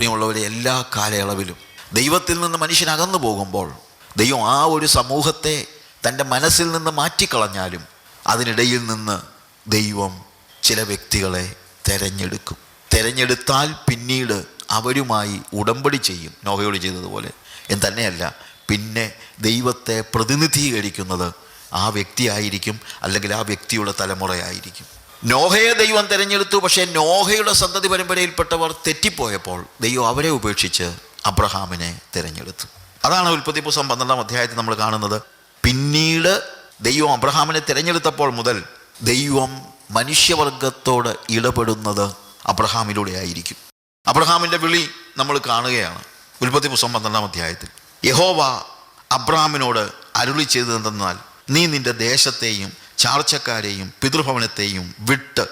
പ്രിയമുള്ളവരെ എല്ലാ കാലയളവിലും ദൈവത്തിൽ നിന്ന് മനുഷ്യൻ അകന്നു പോകുമ്പോൾ ദൈവം ആ ഒരു സമൂഹത്തെ തന്റെ മനസ്സിൽ നിന്ന് മാറ്റിക്കളഞ്ഞാലും അതിനിടയിൽ നിന്ന് ദൈവം ചില വ്യക്തികളെ തിരഞ്ഞെടുക്കും. തിരഞ്ഞെടുത്താൽ പിന്നീട് അവരുമായി ഉടമ്പടി ചെയ്യും. നോഹയോട് ചെയ്തതുപോലെ. എന്ന് തന്നെയല്ല പിന്നെ ദൈവത്തെ പ്രതിനിധീകരിക്കുന്നത് ആ വ്യക്തിയായിരിക്കും അല്ലെങ്കിൽ ആ വ്യക്തിയുടെ തലമുറയായിരിക്കും. നോഹയെ ദൈവം തിരഞ്ഞെടുത്തു പക്ഷേ നോഹയുടെ സന്തതി പരമ്പരയിൽപ്പെട്ടവർ തെറ്റിപ്പോയപ്പോൾ ദൈവം അവരെ ഉപേക്ഷിച്ച് അബ്രഹാമിനെ തിരഞ്ഞെടുത്തു. അതാണ് ഉൽപ്പത്തി പുസ്തകം പന്ത്രണ്ടാം അധ്യായത്തിൽ നമ്മൾ കാണുന്നത്. പിന്നീട് ദൈവം അബ്രഹാമിനെ തിരഞ്ഞെടുത്തപ്പോൾ മുതൽ ദൈവം മനുഷ്യവർഗത്തോട് ഇടപെടുന്നത് അബ്രഹാമിലൂടെ ആയിരിക്കും. അബ്രഹാമിന്റെ വിളി നമ്മൾ കാണുകയാണ് ഉൽപ്പത്തി പുസ്തകം പന്ത്രണ്ടാം അധ്യായത്തിൽ. യഹോവ അബ്രഹാമിനോട് അരുളി ചെയ്തതെന്നാൽ നീ നിന്റെ ദേശത്തെയും ചാർച്ചക്കാരെയും പിതൃഭവനത്തെയും വിട്ട്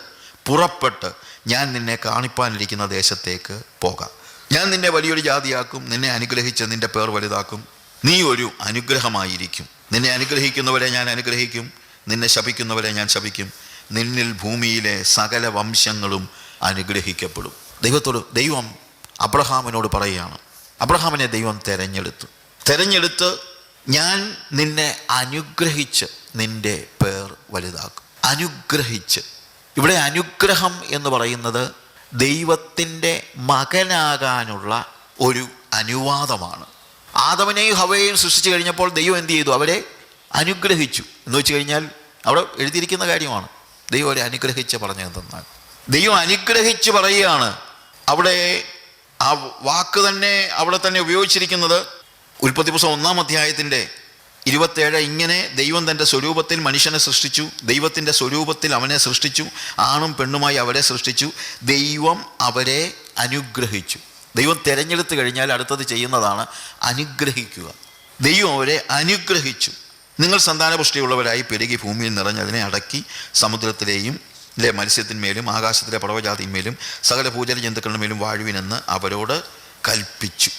പുറപ്പെട്ട് ഞാൻ നിന്നെ കാണിപ്പാനിരിക്കുന്ന ദേശത്തേക്ക് പോകാം. ഞാൻ നിന്നെ വലിയൊരു ജാതിയാക്കും നിന്നെ അനുഗ്രഹിച്ച് നിന്റെ പേർ വലുതാക്കും. നീ ഒരു അനുഗ്രഹമായിരിക്കും. നിന്നെ അനുഗ്രഹിക്കുന്നവരെ ഞാൻ അനുഗ്രഹിക്കും നിന്നെ ശപിക്കുന്നവരെ ഞാൻ ശപിക്കും. നിന്നിൽ ഭൂമിയിലെ സകല വംശങ്ങളും അനുഗ്രഹിക്കപ്പെടും. ദൈവത്തോട് ദൈവം അബ്രഹാമിനോട് പറയുകയാണ്. അബ്രഹാമിനെ ദൈവം തെരഞ്ഞെടുത്തു. തെരഞ്ഞെടുത്ത് ഞാൻ നിന്നെ അനുഗ്രഹിച്ച് നിന്റെ പേർ വലുതാക്കും. അനുഗ്രഹിച്ച്. ഇവിടെ അനുഗ്രഹം എന്ന് പറയുന്നത് ദൈവത്തിന്റെ മകനാകാനുള്ള ഒരു അനുവാദമാണ്. ആദവനെയും ഹവയെയും സൃഷ്ടിച്ചു കഴിഞ്ഞപ്പോൾ ദൈവം എന്ത് ചെയ്തു? അവരെ അനുഗ്രഹിച്ചു. എന്ന് വെച്ച് കഴിഞ്ഞാൽ അവിടെ എഴുതിയിരിക്കുന്ന കാര്യമാണ്. ദൈവം അവരെ അനുഗ്രഹിച്ച് പറഞ്ഞതെന്നാൽ ദൈവം അനുഗ്രഹിച്ച് പറയുകയാണ്. അവിടെ ആ വാക്ക് തന്നെ അവിടെ തന്നെ ഉപയോഗിച്ചിരിക്കുന്നത് ഉൽപ്പത്തി പുസ്തകം ഒന്നാം അധ്യായത്തിന്റെ ഇരുപത്തേഴ് ഇങ്ങനെ ദൈവം തന്റെ സ്വരൂപത്തിൽ മനുഷ്യനെ സൃഷ്ടിച്ചു ദൈവത്തിന്റെ സ്വരൂപത്തിൽ അവനെ സൃഷ്ടിച്ചു ആണും പെണ്ണുമായി അവരെ സൃഷ്ടിച്ചു ദൈവം അവരെ അനുഗ്രഹിച്ചു. ദൈവം തിരഞ്ഞെടുത്ത് കഴിഞ്ഞാൽ അടുത്തത് ചെയ്യുന്നതാണ് അനുഗ്രഹിക്കുക. ദൈവം അവരെ അനുഗ്രഹിച്ചു. നിങ്ങൾ സന്താനപുഷ്ടിയുള്ളവരായി പെരുകി ഭൂമിയിൽ നിറഞ്ഞതിനെ അടക്കി സമുദ്രത്തിലെയും ലെ മത്സ്യത്തിന്മേലും ആകാശത്തിലെ പടവജാതിന്മേലും സകല പൂജല ജന്തുക്കളുടെ മേലും വാഴുവിനെന്ന് അവരോട് കൽപ്പിച്ചു.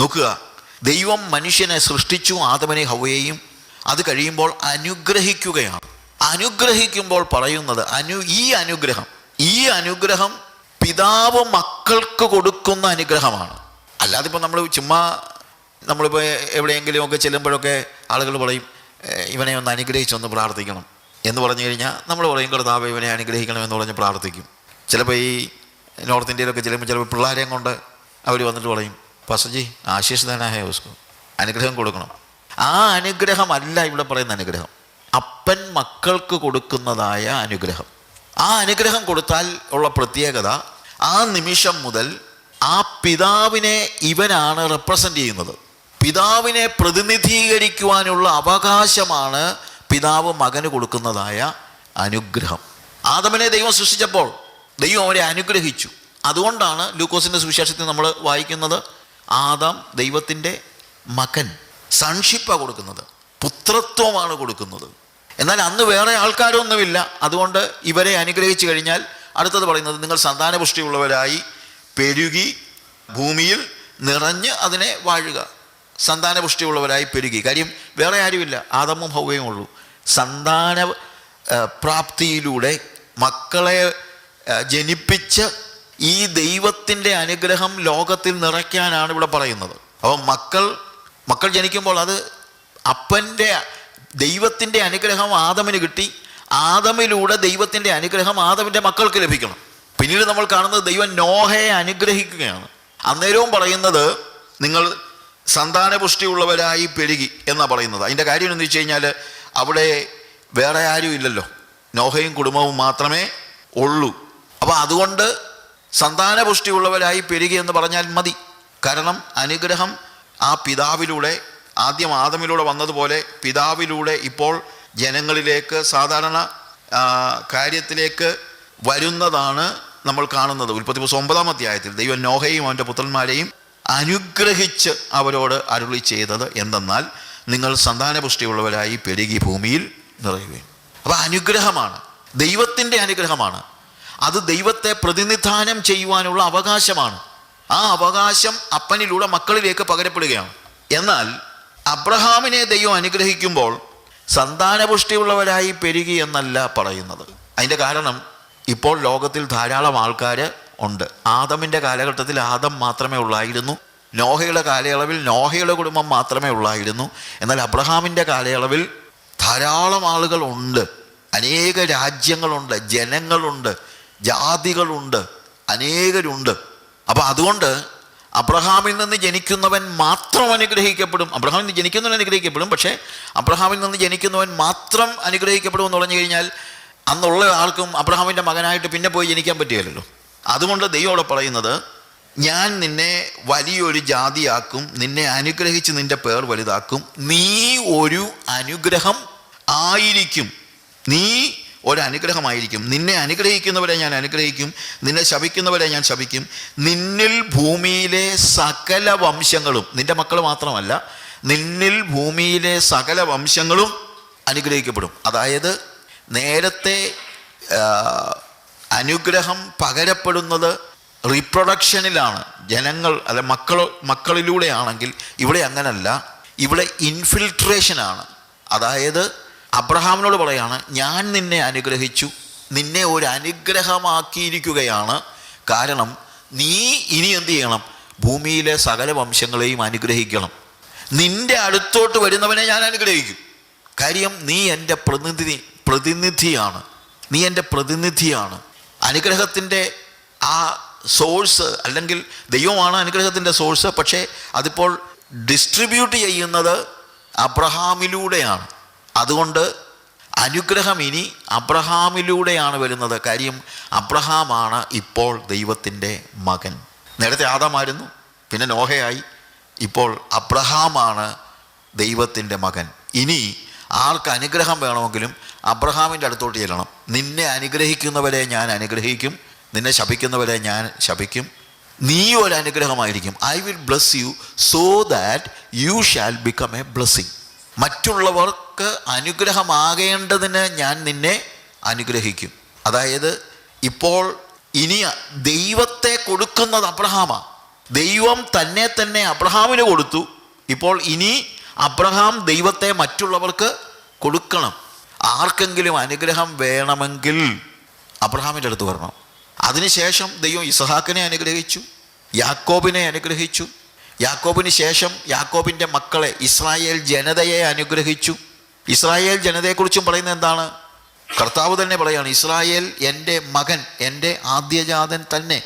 നോക്കുക ദൈവം മനുഷ്യനെ സൃഷ്ടിച്ചു ആദമനെ ഹവയെയും അത് കഴിയുമ്പോൾ അനുഗ്രഹിക്കുകയാണ്. അനുഗ്രഹിക്കുമ്പോൾ പറയുന്നത് അനു ഈ അനുഗ്രഹം ഈ അനുഗ്രഹം പിതാവ് മക്കൾക്ക് കൊടുക്കുന്ന അനുഗ്രഹമാണ്. അല്ലാതെ ഇപ്പോൾ നമ്മൾ ചുമ്മാ നമ്മളിപ്പോൾ എവിടെയെങ്കിലുമൊക്കെ ചെല്ലുമ്പോഴൊക്കെ ആളുകൾ പറയും ഇവനെ ഒന്ന് അനുഗ്രഹിച്ചൊന്ന് പ്രാർത്ഥിക്കണം. എന്ന് പറഞ്ഞു കഴിഞ്ഞാൽ നമ്മൾ പറയും കർത്താവ് ഇവനെ അനുഗ്രഹിക്കണം എന്ന് പറഞ്ഞ് പ്രാർത്ഥിക്കും. ചിലപ്പോൾ ഈ നോർത്ത് ഇന്ത്യയിലൊക്കെ ചെല്ലുമ്പോൾ ചിലപ്പോൾ പിള്ളേരെയും കൊണ്ട് അവർ വന്നിട്ട് പറയും ആശീഷ് ഉസ്കു ഉസ്കോ അനുഗ്രഹം കൊടുക്കണം. ആ അനുഗ്രഹമല്ല ഇവിടെ പറയുന്ന അനുഗ്രഹം. അപ്പൻ മക്കൾക്ക് കൊടുക്കുന്നതായ അനുഗ്രഹം. ആ അനുഗ്രഹം കൊടുത്താൽ ഉള്ള പ്രത്യേകത ആ നിമിഷം മുതൽ ആ പിതാവിനെ ഇവനാണ് റെപ്രസെന്റ് ചെയ്യുന്നത്. പിതാവിനെ പ്രതിനിധീകരിക്കുവാനുള്ള അവകാശമാണ് പിതാവ് മകന് കൊടുക്കുന്നതായ അനുഗ്രഹം. ആദമനെ ദൈവം സൃഷ്ടിച്ചപ്പോൾ ദൈവം അവരെ അനുഗ്രഹിച്ചു. അതുകൊണ്ടാണ് ലൂക്കോസിന്റെ സുവിശേഷത്തിൽ നമ്മൾ വായിക്കുന്നത് ആദാം ദൈവത്തിന്റെ മകൻ സൺഷിപ്പാണ് കൊടുക്കുന്നത് പുത്രത്വമാണ് കൊടുക്കുന്നത്. എന്നാൽ അന്ന് വേറെ ആൾക്കാരൊന്നുമില്ല. അതുകൊണ്ട് ഇവരെ അനുഗ്രഹിച്ചു കഴിഞ്ഞാൽ അടുത്തത് പറയുന്നത് നിങ്ങൾ സന്താനപുഷ്ടിയുള്ളവരായി പെരുകി ഭൂമിയിൽ നിറഞ്ഞ് അതിനെ വാഴുക. സന്താനപുഷ്ടിയുള്ളവരായി പെരുകി. കാര്യം വേറെ ആരുമില്ല. ആദമും ഹൗവയും ഉള്ളൂ. സന്താന പ്രാപ്തിയിലൂടെ മക്കളെ ജനിപ്പിച്ച് ഈ ദൈവത്തിന്റെ അനുഗ്രഹം ലോകത്തിൽ നിറയ്ക്കാനാണ് ഇവിടെ പറയുന്നത്. അപ്പോൾ മക്കൾ മക്കൾ ജനിക്കുമ്പോൾ അത് അപ്പന്റെ ദൈവത്തിന്റെ അനുഗ്രഹം ആദമിന് കിട്ടി. ആദമിലൂടെ ദൈവത്തിന്റെ അനുഗ്രഹം ആദമിന്റെ മക്കൾക്ക് ലഭിക്കണം. പിന്നീട് നമ്മൾ കാണുന്നത് ദൈവം നോഹയെ അനുഗ്രഹിക്കുകയാണ്. അന്നേരവും പറയുന്നത് നിങ്ങൾ സന്താനപുഷ്ടിയുള്ളവരായി പെരുകി എന്നാണ് പറയുന്നത്. അതിന്റെ കാര്യം എന്ന് വെച്ച് കഴിഞ്ഞാൽ അവിടെ വേറെ ആരും ഇല്ലല്ലോ. നോഹയും കുടുംബവും മാത്രമേ ഉള്ളൂ. അപ്പോൾ അതുകൊണ്ട് സന്താനപുഷ്ടിയുള്ളവരായി പെരുകി എന്ന് പറഞ്ഞാൽ മതി. കാരണം അനുഗ്രഹം ആ പിതാവിലൂടെ ആദ്യം ആദമിലൂടെ വന്നതുപോലെ പിതാവിലൂടെ ഇപ്പോൾ ജനങ്ങളിലേക്ക് സാധാരണ കാര്യത്തിലേക്ക് വരുന്നതാണ് നമ്മൾ കാണുന്നത്. ഉൽപ്പത്തി പുസ്തകം ഒമ്പതാം അധ്യായത്തിൽ ദൈവം നോഹയും അവന്റെ പുത്രന്മാരെയും അനുഗ്രഹിച്ച് അവരോട് അരുളി ചെയ്തത് എന്തെന്നാൽ നിങ്ങൾ സന്താനപുഷ്ടിയുള്ളവരായി പെരുകി ഭൂമിയിൽ നിറയുകയും അപ്പോൾ അനുഗ്രഹമാണ്. ദൈവത്തിന്റെ അനുഗ്രഹമാണ്. അത് ദൈവത്തെ പ്രതിനിധാനം ചെയ്യുവാനുള്ള അവകാശമാണ്. ആ അവകാശം അപ്പനിലൂടെ മക്കളിലേക്ക് പകരപ്പെടുകയാണ്. എന്നാൽ അബ്രഹാമിനെ ദൈവം അനുഗ്രഹിക്കുമ്പോൾ സന്താനപുഷ്ടിയുള്ളവരായി പെരുകി എന്നല്ല പറയുന്നത്. അതിന്റെ കാരണം ഇപ്പോൾ ലോകത്തിൽ ധാരാളം ആൾക്കാർ ഉണ്ട്. ആദമിന്റെ കാലഘട്ടത്തിൽ ആദം മാത്രമേ ഉള്ളായിരുന്നു. നോഹയുടെ കാലയളവിൽ നോഹയുടെ കുടുംബം മാത്രമേ ഉള്ളായിരുന്നു. എന്നാൽ അബ്രഹാമിന്റെ കാലയളവിൽ ധാരാളം ആളുകൾ ഉണ്ട്. അനേക രാജ്യങ്ങളുണ്ട് ജനങ്ങളുണ്ട്. ജാതികളുണ്ട് അനേകരുണ്ട്. അപ്പോൾ അതുകൊണ്ട് അബ്രഹാമിൽ നിന്ന് ജനിക്കുന്നവൻ മാത്രം അനുഗ്രഹിക്കപ്പെടും. അബ്രഹാമിൽ നിന്ന് ജനിക്കുന്നവൻ അനുഗ്രഹിക്കപ്പെടും പക്ഷേ അബ്രഹാമിൽ നിന്ന് ജനിക്കുന്നവൻ മാത്രം അനുഗ്രഹിക്കപ്പെടും എന്ന് പറഞ്ഞു കഴിഞ്ഞാൽ അന്നുള്ള ആൾക്കും അബ്രഹാമിന്റെ മകനായിട്ട് പിന്നെ പോയി ജനിക്കാൻ പറ്റുകയില്ലല്ലോ. അതുകൊണ്ട് ദൈവോടെ പറയുന്നത് ഞാൻ നിന്നെ വലിയൊരു ജാതിയാക്കും നിന്നെ അനുഗ്രഹിച്ച് നിന്റെ പേർ വലുതാക്കും. നീ ഒരു അനുഗ്രഹം ആയിരിക്കും. നീ ഒരു അനുഗ്രഹമായിരിക്കും നിന്നെ അനുഗ്രഹിക്കുന്നവരെ ഞാൻ അനുഗ്രഹിക്കും. നിന്നെ ശപിക്കുന്നവരെ ഞാൻ ശപിക്കും. നിന്നിൽ ഭൂമിയിലെ സകല വംശങ്ങളും നിന്റെ മക്കൾ മാത്രമല്ല നിന്നിൽ ഭൂമിയിലെ സകല വംശങ്ങളും അനുഗ്രഹിക്കപ്പെടും. അതായത് നേരത്തെ അനുഗ്രഹം പകരപ്പെടുന്നത് റീപ്രൊഡക്ഷനിലാണ് ജനങ്ങൾ അല്ല മക്കൾ മക്കളിലൂടെയാണെങ്കിൽ ഇവിടെ അങ്ങനല്ല. ഇവിടെ ഇൻഫിൽട്രേഷനാണ് അതായത് അബ്രഹാമിനോട് പറയാണ് ഞാൻ നിന്നെ അനുഗ്രഹിച്ചു. നിന്നെ ഒരു അനുഗ്രഹമാക്കിയിരിക്കുകയാണ്. കാരണം നീ ഇനി എന്ത് ചെയ്യണം? ഭൂമിയിലെ സകല വംശങ്ങളെയും അനുഗ്രഹിക്കണം. നിന്റെ അടുത്തോട്ട് വരുന്നവനെ ഞാൻ അനുഗ്രഹിക്കും. കാര്യം നീ എന്റെ പ്രതിനിധി പ്രതിനിധിയാണ്. നീ എന്റെ പ്രതിനിധിയാണ്. അനുഗ്രഹത്തിന്റെ ആ സോഴ്സ് അല്ലെങ്കിൽ ദൈവമാണ് അനുഗ്രഹത്തിന്റെ സോഴ്സ് പക്ഷേ അതിപ്പോൾ ഡിസ്ട്രിബ്യൂട്ട് ചെയ്യുന്നത് അബ്രഹാമിലൂടെയാണ്. അതുകൊണ്ട് അനുഗ്രഹം ഇനി അബ്രഹാമിലൂടെയാണ് വരുന്നത്. കാര്യം അബ്രഹാമാണ് ഇപ്പോൾ ദൈവത്തിന്റെ മകൻ. നേരത്തെ ആദമായിരുന്നു പിന്നെ നോഹയായി. ഇപ്പോൾ അബ്രഹാമാണ് ദൈവത്തിന്റെ മകൻ. ഇനി ആർക്ക് അനുഗ്രഹം വേണമെങ്കിലും അബ്രഹാമിന്റെ അടുത്തോട്ട് ചെല്ലണം. നിന്നെ അനുഗ്രഹിക്കുന്നവരെ ഞാൻ അനുഗ്രഹിക്കും. നിന്നെ ശപിക്കുന്നവരെ ഞാൻ ശപിക്കും. നീ ഒരു അനുഗ്രഹമായിരിക്കും. I will bless you so that you shall become a blessing മറ്റുള്ളവർക്ക് അനുഗ്രഹമാകേണ്ടതിന് ഞാൻ നിന്നെ അനുഗ്രഹിക്കും. അതായത് ഇപ്പോൾ ഇനി ദൈവത്തെ കൊടുക്കുന്നത് അബ്രഹാമാണ് ദൈവം തന്നെ തന്നെ അബ്രഹാമിന് കൊടുത്തു. ഇപ്പോൾ ഇനി അബ്രഹാം ദൈവത്തെ മറ്റുള്ളവർക്ക് കൊടുക്കണം. ആർക്കെങ്കിലും അനുഗ്രഹം വേണമെങ്കിൽ അബ്രഹാമിന്റെ അടുത്ത് വരണം. അതിനുശേഷം ദൈവം ഇസഹാക്കിനെ അനുഗ്രഹിച്ചു യാക്കോബിനെ അനുഗ്രഹിച്ചു യാക്കോബിന് ശേഷം യാക്കോബിന്റെ മക്കളെ ഇസ്രായേൽ ജനതയെ അനുഗ്രഹിച്ചു. ഇസ്രായേൽ ജനതയെക്കുറിച്ചും പറയുന്നത് എന്താണ്? കർത്താവ് തന്നെ പറയാണ് ഇസ്രായേൽ എന്റെ മകൻ എന്റെ ആദ്യജാതൻ തന്നെ.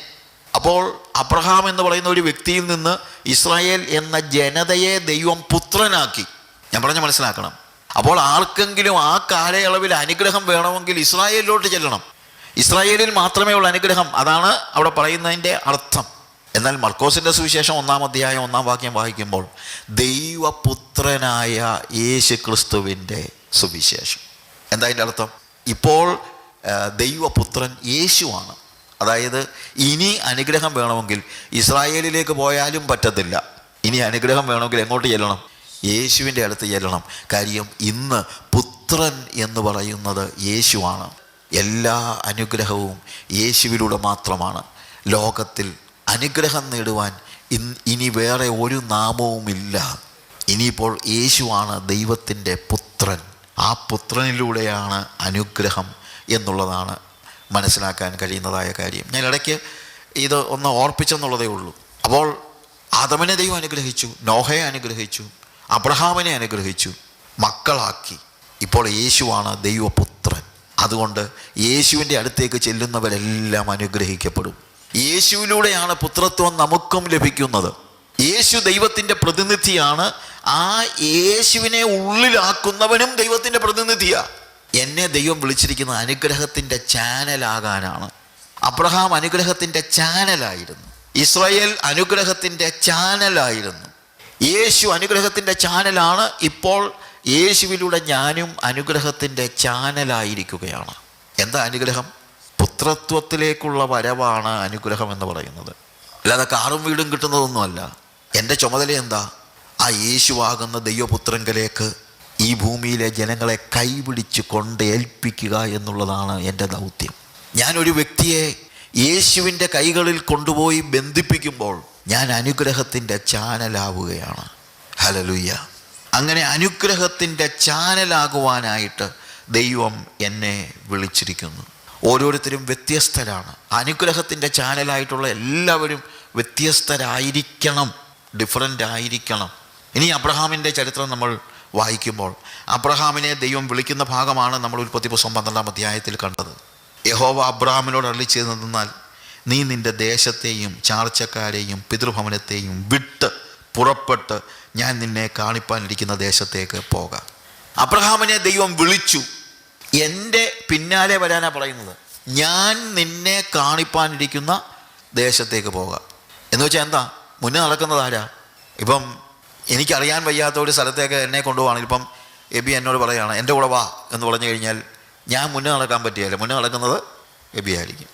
അപ്പോൾ അബ്രഹാം എന്ന് പറയുന്ന ഒരു വ്യക്തിയിൽ നിന്ന് ഇസ്രായേൽ എന്ന ജനതയെ ദൈവം പുത്രനാക്കി. ഞാൻ പറഞ്ഞ മനസ്സിലാക്കണം. അപ്പോൾ ആർക്കെങ്കിലും ആ കാലയളവിൽ അനുഗ്രഹം വേണമെങ്കിൽ ഇസ്രായേലിലോട്ട് ചെല്ലണം. ഇസ്രായേലിൽ മാത്രമേ ഉള്ള അനുഗ്രഹം. അതാണ് അവിടെ പറയുന്നതിന്റെ അർത്ഥം. എന്നാൽ മർക്കോസിന്റെ സുവിശേഷം ഒന്നാം അധ്യായം ഒന്നാം വാക്യം വായിക്കുമ്പോൾ ദൈവപുത്രനായ യേശു ക്രിസ്തുവിന്റെ സുവിശേഷം. എന്താ അതിന്റെ അർത്ഥം? ഇപ്പോൾ ദൈവപുത്രൻ യേശുവാണ്. അതായത് ഇനി അനുഗ്രഹം വേണമെങ്കിൽ ഇസ്രായേലിലേക്ക് പോയാലും പറ്റത്തില്ല. ഇനി അനുഗ്രഹം വേണമെങ്കിൽ എങ്ങോട്ട് ചെല്ലണം? യേശുവിന്റെ അടുത്ത് ചെല്ലണം. കാര്യം ഇന്ന് പുത്രൻ എന്ന് പറയുന്നത് യേശുവാണ്. എല്ലാ അനുഗ്രഹവും യേശുവിലൂടെ മാത്രമാണ്. ലോകത്തിൽ അനുഗ്രഹം നേടുവാൻ ഇനി വേറെ ഒരു നാമവുമില്ല. ഇനിയിപ്പോൾ യേശുവാണ് ദൈവത്തിന്റെ പുത്രൻ. ആ പുത്രനിലൂടെയാണ് അനുഗ്രഹം എന്നുള്ളതാണ് മനസ്സിലാക്കാൻ കഴിയുന്നതായ കാര്യം. ഞാൻ ഇടയ്ക്ക് ഇത് ഒന്ന് ഓർപ്പിച്ചെന്നുള്ളതേ ഉള്ളൂ. അപ്പോൾ ആദമനെ ദൈവം അനുഗ്രഹിച്ചു നോഹയെ അനുഗ്രഹിച്ചു അബ്രഹാമിനെ അനുഗ്രഹിച്ചു മക്കളാക്കി. ഇപ്പോൾ യേശുവാണ് ദൈവപുത്രൻ. അതുകൊണ്ട് യേശുവിന്റെ അടുത്തേക്ക് ചെല്ലുന്നവരെല്ലാം അനുഗ്രഹിക്കപ്പെടും. യേശുവിലൂടെയാണ് പുത്രത്വം നമുക്കും ലഭിക്കുന്നത്. യേശു ദൈവത്തിന്റെ പ്രതിനിധിയാണ്. ആ യേശുവിനെ ഉള്ളിലാക്കുന്നവനും ദൈവത്തിന്റെ പ്രതിനിധിയാണ് എന്നെ ദൈവം വിളിച്ചിരിക്കുന്ന അനുഗ്രഹത്തിന്റെ ചാനലാകാനാണ്. അബ്രഹാം അനുഗ്രഹത്തിന്റെ ചാനലായിരുന്നു. ഇസ്രായേൽ അനുഗ്രഹത്തിന്റെ ചാനലായിരുന്നു. യേശു അനുഗ്രഹത്തിന്റെ ചാനലാണ്. ഇപ്പോൾ യേശുവിലൂടെ ഞാനും അനുഗ്രഹത്തിന്റെ ചാനലായിരിക്കുകയാണ്. എന്താ അനുഗ്രഹം? പുത്രത്വത്തിലേക്കുള്ള വരവാണ് അനുഗ്രഹം എന്ന് പറയുന്നത്. അല്ലാതെ കാറും വീടും കിട്ടുന്നതൊന്നുമല്ല. എന്റെ ചുമതല എന്താ? ആ യേശുവാകുന്ന ദൈവപുത്രങ്കലേക്ക് ഈ ഭൂമിയിലെ ജനങ്ങളെ കൈപിടിച്ച് കൊണ്ട് ഏൽപ്പിക്കുക എന്നുള്ളതാണ് എന്റെ ദൗത്യം. ഞാനൊരു വ്യക്തിയെ യേശുവിന്റെ കൈകളിൽ കൊണ്ടുപോയി ബന്ധിപ്പിക്കുമ്പോൾ ഞാൻ അനുഗ്രഹത്തിന്റെ ചാനലാവുകയാണ്. ഹലലുയ്യ അങ്ങനെ അനുഗ്രഹത്തിന്റെ ചാനലാകുവാനായിട്ട് ദൈവം എന്നെ വിളിച്ചിരിക്കുന്നു. ഓരോരുത്തരും വ്യത്യസ്തരാണ്. അനുഗ്രഹത്തിന്റെ ചാനലായിട്ടുള്ള എല്ലാവരും വ്യത്യസ്തരായിരിക്കണം ഡിഫറന്റ് ആയിരിക്കണം. ഇനി അബ്രഹാമിന്റെ ചരിത്രം നമ്മൾ വായിക്കുമ്പോൾ അബ്രഹാമിനെ ദൈവം വിളിക്കുന്ന ഭാഗമാണ് നമ്മൾ ഉൽപ്പത്തി പുസ്തകം പന്ത്രണ്ടാം അധ്യായത്തിൽ കണ്ടത്. യഹോവ അബ്രഹാമിനോട് അള്ളി ചെയ്തു നിന്നാൽ നീ നിന്റെ ദേശത്തെയും ചാർച്ചക്കാരെയും പിതൃഭവനത്തെയും വിട്ട് പുറപ്പെട്ട് ഞാൻ നിന്നെ കാണിപ്പാനിരിക്കുന്ന ദേശത്തേക്ക് പോകാം. അബ്രഹാമിനെ ദൈവം വിളിച്ചു. എന്റെ പിന്നാലെ വരാനാണ് പറയുന്നത്. ഞാൻ നിന്നെ കാണിപ്പാനിരിക്കുന്ന ദേശത്തേക്ക് പോകുക എന്ന് വെച്ചാൽ എന്താ? മുന്നേ നടക്കുന്നത് ആരാ? ഇപ്പം എനിക്കറിയാൻ വയ്യാത്ത ഒരു സ്ഥലത്തേക്ക് എന്നെ കൊണ്ടുപോകണം ഇപ്പം എബി എന്നോട് പറയുകയാണ് എന്റെ കൂടെ വാ എന്ന് പറഞ്ഞു കഴിഞ്ഞാൽ ഞാൻ മുന്നേ നടക്കാൻ പറ്റിയാലും? മുന്നേ നടക്കുന്നത് എബി ആയിരിക്കും